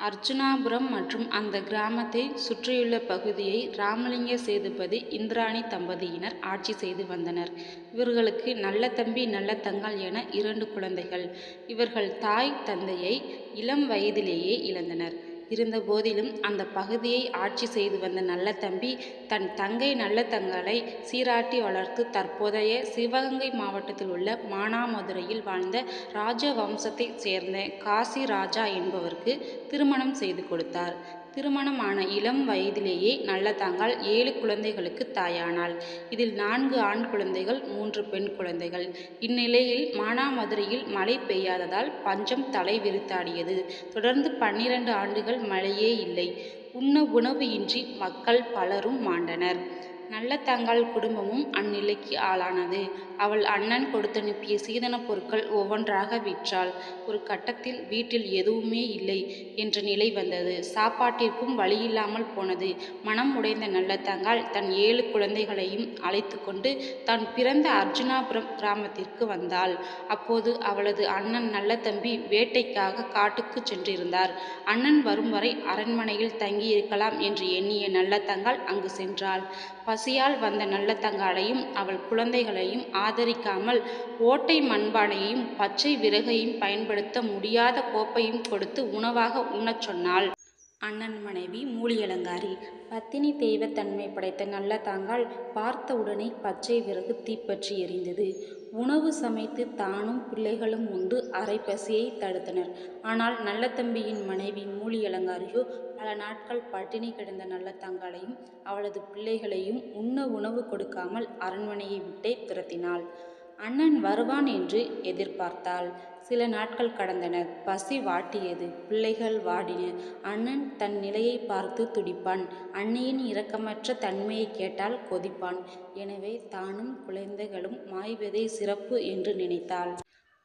அர்ச்சுனாபுரம் மற்றும் அந்த கிராமத்தை சுற்றியுள்ள பகுதியை ராமலிங்க சேதுபதி இந்திராணி தம்பதியினர் ஆட்சி செய்து வந்தனர். இவர்களுக்கு நல்லதம்பி நல்லதங்காள் என இரண்டு குழந்தைகள். இவர்கள் தாய் தந்தையை இளம் வயதிலேயே இழந்தனர். இருந்தபோதிலும் அந்த பகுதியை ஆட்சி செய்து வந்த நல்லதம்பி தன் தங்கை நல்லதங்காளை சீராட்டி வளர்த்து தற்போதைய சிவகங்கை மாவட்டத்தில் உள்ள மானாமதுரையில் வாழ்ந்த ராஜவம்சத்தைச் சேர்ந்த காசி ராஜா என்பவருக்கு திருமணம் செய்து கொடுத்தார். திருமணம் ஆன இளம் வயதிலேயே நல்லதங்காள் ஏழு குழந்தைகளுக்கு தாயானாள். இதில் நான்கு ஆண் குழந்தைகள் மூன்று பெண் குழந்தைகள். இந்நிலையில் மானாமதுரையில் மழை பெய்யாததால் பஞ்சம் தலை விரித்தாடியது. தொடர்ந்து பன்னிரண்டு ஆண்டுகள் மழையே இல்லை. உண்ண உணவு இன்றி மக்கள் பலரும் மாண்டனர். நல்லதங்காள் குடும்பமும் அந்நிலைக்கு ஆளானது. அவள் அண்ணன் கொடுத்தனுப்பிய சீதனப் பொருட்கள் ஒவ்வொன்றாக விற்றாள். ஒரு கட்டத்தில் வீட்டில் எதுவுமே இல்லை என்ற நிலை வந்தது. சாப்பாட்டிற்கும் வழியில்லாமல் போனது. மனம் உடைந்த நல்லதங்காள் தன் ஏழு குழந்தைகளையும் அழைத்துக் கொண்டு தான் பிறந்த அர்ஜுனாபுரம் கிராமத்திற்கு வந்தாள். அப்போது அவளது அண்ணன் நல்லதம்பி வேட்டைக்காக காட்டுக்குச் சென்றிருந்தார். அண்ணன் வரும் வரை அரண்மனையில் தங்கியிருக்கலாம் என்று எண்ணிய நல்லதங்காள் அங்கு சென்றாள். பசியால் வந்த நல்லத்தங்காளையும் அவள் குழந்தைகளையும் ஆதரிக்காமல் ஓட்டை மண்பானையையும் பச்சை விறகையும் பயன்படுத்த முடியாத கோப்பையும் கொடுத்து உணவாக உண்ணச் சொன்னாள். அண்ணன் மனைவி மூலியலங்காரி. பத்தினி தெய்வத்தன்மை படைத்த நல்லதங்காள் பார்த்த உடனே பச்சை விறகு தீப்பற்றி எரிந்தது. உணவு சமைத்து தானும் பிள்ளைகளும் உண்டு அரை பசியை தடுத்தனர். ஆனால் நல்லதம்பியின் மனைவி மூலியலங்காரியோ பல நாட்கள் பட்டினி கிடந்த நல்லதங்காளையும் அவளது பிள்ளைகளையும் உண்ண உணவு கொடுக்காமல் அரண்மனையை விட்டே துரத்தினாள். அண்ணன் வருவான் என்று எதிர்பார்த்தாள். சில நாட்கள் கடந்தன. பசி வாட்டியது. பிள்ளைகள் வாடின. அண்ணன் தன் நிலையைப் பார்த்து துடிப்பான். அன்னையின் இரக்கமற்ற தன்மையைக் கேட்டால் கொதிப்பான். எனவே தானும் குழந்தைகளும் மாய்வதே சிறப்பு என்று நினைத்தாள்.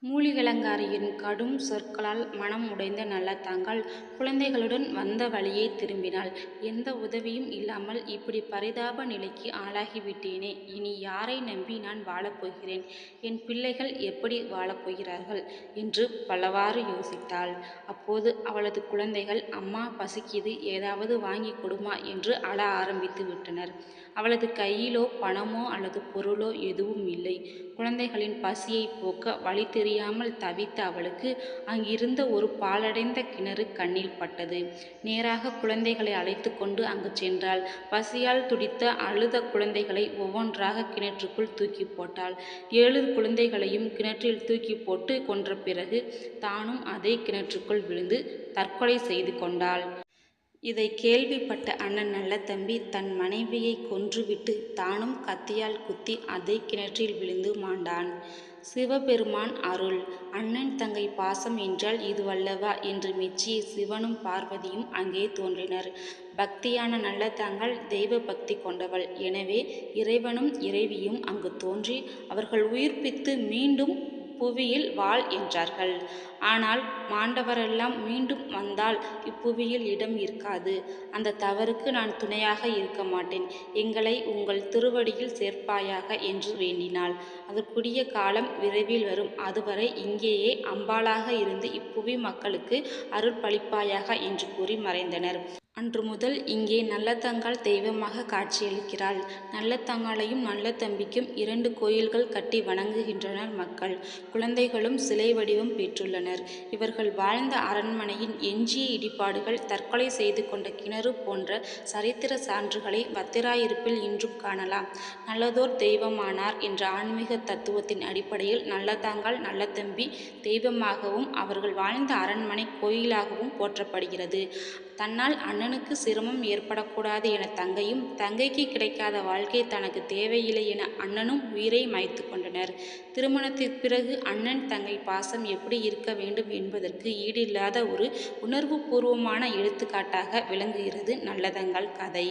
மூலிகலங்காரியின் கடும் சொற்களால் மனம் உடைந்த நல்லதங்காள் குழந்தைகளுடன் வந்த வழியே திரும்பினாள். எந்த உதவியும் இல்லாமல் இப்படி பரிதாப நிலைக்கு ஆளாகிவிட்டேனே இனி யாரை நம்பி நான் வாழப்போகிறேன் என் பிள்ளைகள் எப்படி வாழப்போகிறார்கள் என்று பலவாறு யோசித்தாள். அப்போது அவளது குழந்தைகள் அம்மா பசிக்குது ஏதாவது வாங்கி கொடுமா என்று அழ ஆரம்பித்து விட்டனர். அவளது கையிலோ பணமோ அல்லது பொருளோ எதுவும் இல்லை. குழந்தைகளின் பசியைப் போக்க வழி தெரியாமல் தவித்த அவளுக்கு அங்கிருந்த ஒரு பாழடைந்த கிணறு கண்ணில் பட்டது. நேராக குழந்தைகளை அழைத்து கொண்டு அங்கு சென்றாள். பசியால் துடித்த அழுத குழந்தைகளை ஒவ்வொன்றாக கிணற்றுக்குள் தூக்கிப் போட்டாள். ஏழு குழந்தைகளையும் கிணற்றில் தூக்கி போட்டு கொன்ற பிறகு தானும் அதே கிணற்றுக்குள் விழுந்து தற்கொலை செய்து கொண்டாள். இதை கேள்விப்பட்ட அண்ணன் நல்லதம்பி தன் மனைவியைக் கொன்றுவிட்டு தானும் கத்தியால் குத்தி அதே கிணற்றில் விழுந்து மாண்டான். சிவபெருமான் அருள்! அண்ணன் தங்கை பாசம் என்றால் இதுவல்லவா என்று மெச்சிய சிவனும் பார்வதியும் அங்கே தோன்றினர். பக்தியான நல்ல தாங்கள் தெய்வ பக்தி கொண்டவள். எனவே இறைவனும் இறைவியும் அங்கு தோன்றி அவர்கள் உயிர்ப்பித்து மீண்டும் புவியில் வாழ் என்றார்கள். ஆனால் மாண்டவரெல்லாம் மீண்டும் வந்தால் இப்புவியில் இடம் இருக்காது. அந்த தவறுக்கு நான் துணையாக இருக்க மாட்டேன். எங்களை உங்கள் திருவடியில் சேர்ப்பாயாக என்று வேண்டினாள். அதற்குரிய காலம் விரைவில் வரும். அதுவரை இங்கேயே அம்பாளாக இருந்து இப்புவி மக்களுக்கு அருள்பாலிப்பாயாக என்று கூறி மறைந்தனர். அன்று முதல் இங்கே நல்லதங்காள் தெய்வமாக காட்சியளிக்கிறாள். நல்லதங்காளையும் நல்லதம்பிக்கும் இரண்டு கோயில்கள் கட்டி வணங்குகின்றனர் மக்கள். குழந்தைகளும் சிலை வடிவம் பெற்றுள்ளனர். இவர்கள் வாழ்ந்த அரண்மனையின் எஞ்சிய இடிபாடுகள் தற்கொலை செய்து கொண்ட கிணறு போன்ற சரித்திர சான்றுகளை வத்திராயிருப்பில் இன்றும் காணலாம். நல்லதோர் தெய்வமானார் என்ற ஆன்மீக தத்துவத்தின் அடிப்படையில் நல்லதங்காள் நல்லதம்பி தெய்வமாகவும் அவர்கள் வாழ்ந்த அரண்மனை கோயிலாகவும் போற்றப்படுகிறது. தன்னால் அண்ணனுக்கு சிரமம் ஏற்படக்கூடாது என தங்கையும் தங்கைக்கு கிடைக்காத வாழ்க்கை தனக்கு தேவையில்லை என அண்ணனும் உயிரை மாய்த்து கொண்டனர். திருமணத்திற்கு பிறகு அண்ணன் தங்கை பாசம் எப்படி இருக்க வேண்டும் என்பதற்கு ஈடில்லாத ஒரு உணர்வுபூர்வமான எடுத்துக்காட்டாக விளங்குகிறது நல்லதங்கால் கதை.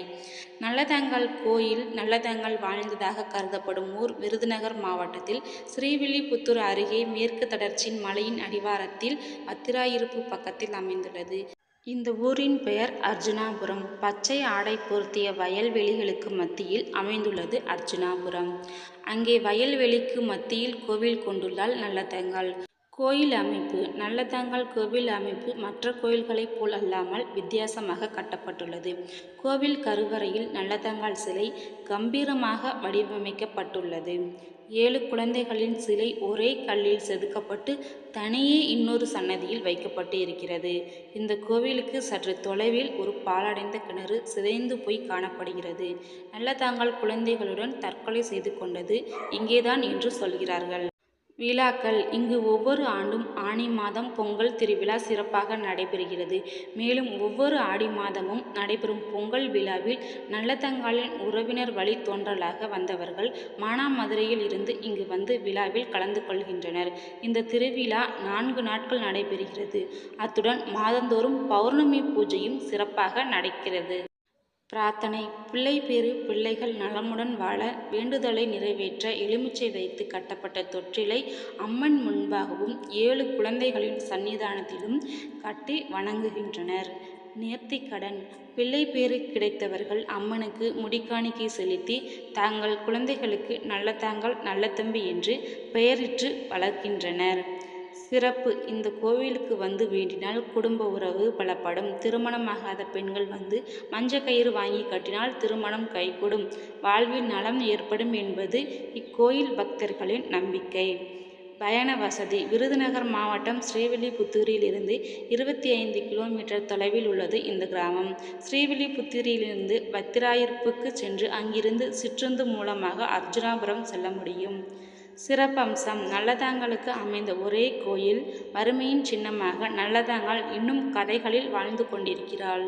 நல்லதங்கால் கோயில் நல்லதங்கால் வாழ்ந்ததாக கருதப்படும் ஊர் விருதுநகர் மாவட்டத்தில் ஸ்ரீவில்லிபுத்தூர் அருகே மேற்கு தொடர்ச்சியின் மலையின் அடிவாரத்தில் வத்திராயிருப்பு பக்கத்தில் அமைந்துள்ளது. இந்த ஊரின் பெயர் அர்ஜுனாபுரம் பச்சை ஆடை போர்த்திய வயல்வெளிகளுக்கு மத்தியில் அமைந்துள்ளது அர்ஜுனாபுரம் அங்கே வயல்வெளிக்கு மத்தியில் கோவில் கொண்டுள்ளால் நல்லதங்காள். கோயில் அமைப்பு நல்லதங்கால் கோவில் அமைப்பு மற்ற கோயில்களைப் போல் அல்லாமல் வித்தியாசமாக கட்டப்பட்டுள்ளது. கோவில் கருவறையில் நல்லதங்கால் சிலை கம்பீரமாக வடிவமைக்கப்பட்டுள்ளது. ஏழு குழந்தைகளின் சிலை ஒரே கல்லில் செதுக்கப்பட்டு தனியே இன்னொரு சன்னதியில் வைக்கப்பட்டு இருக்கிறது. இந்த கோவிலுக்கு சற்று தொலைவில் ஒரு பாழடைந்த கிணறு சிதைந்து போய் காணப்படுகிறது. நல்லதங்காள் குழந்தைகளுடன் தற்கொலை செய்து கொண்டது இங்கேதான் என்று சொல்கிறார்கள். விழாக்கள் இங்கு ஒவ்வொரு ஆண்டும் ஆனி மாதம் பொங்கல் திருவிழா சிறப்பாக நடைபெறுகிறது. மேலும் ஒவ்வொரு ஆடி மாதமும் நடைபெறும் பொங்கல் விழாவில் நல்லதங்காலின் உறவினர் வழி தோன்றலாக வந்தவர்கள் மானாமதுரையில் இருந்து இங்கு வந்து விழாவில் கலந்து கொள்கின்றனர். இந்த திருவிழா நான்கு நாட்கள் நடைபெறுகிறது. அத்துடன் மாதந்தோறும் பௌர்ணமி பூஜையும் சிறப்பாக நடக்கிறது. பிரார்த்தனை பிள்ளைபேறு பிள்ளைகள் நலமுடன் வாழ வேண்டுதலை நிறைவேற்ற எலுமிச்சை வைத்து கட்டப்பட்ட தொற்றிலை அம்மன் முன்பாகவும் ஏழு குழந்தைகளின் சன்னிதானத்திலும் கட்டி வணங்குகின்றனர். நேர்த்திக்கடன் பிள்ளைபேறு கிடைத்தவர்கள் அம்மனுக்கு முடிக்காணிக்கை செலுத்தி தாங்கள் குழந்தைகளுக்கு நல்ல தாங்கள் நல்ல தம்பி என்று பெயரிட்டு வளர்க்கின்றனர். சிறப்பு இந்த கோவிலுக்கு வந்து வேண்டினால் குடும்ப உறவு பலப்படும். திருமணமாகாத பெண்கள் வந்து மஞ்ச கயிறு வாங்கி கட்டினால் திருமணம் கைகூடும் வாழ்வில் நலம் ஏற்படும் என்பது இக்கோயில் பக்தர்களின் நம்பிக்கை. பயண வசதி விருதுநகர் மாவட்டம் ஸ்ரீவில்லிபுத்தூரிலிருந்து இருபத்தி ஐந்து கிலோமீட்டர் தொலைவில் உள்ளது இந்த கிராமம். ஸ்ரீவில்லிபுத்தூரிலிருந்து வத்திராயிருப்புக்கு சென்று அங்கிருந்து சிற்றுந்து மூலமாக அர்ஜுனாபுரம் செல்ல முடியும். சிறப்பம்சம் நல்லதாங்களுக்கு அமைந்த ஒரே கோயில் வறுமையின் சின்னமாக நல்லதங்காள் இன்னும் கதைகளில் வாழ்ந்து கொண்டிருக்கிறாள்.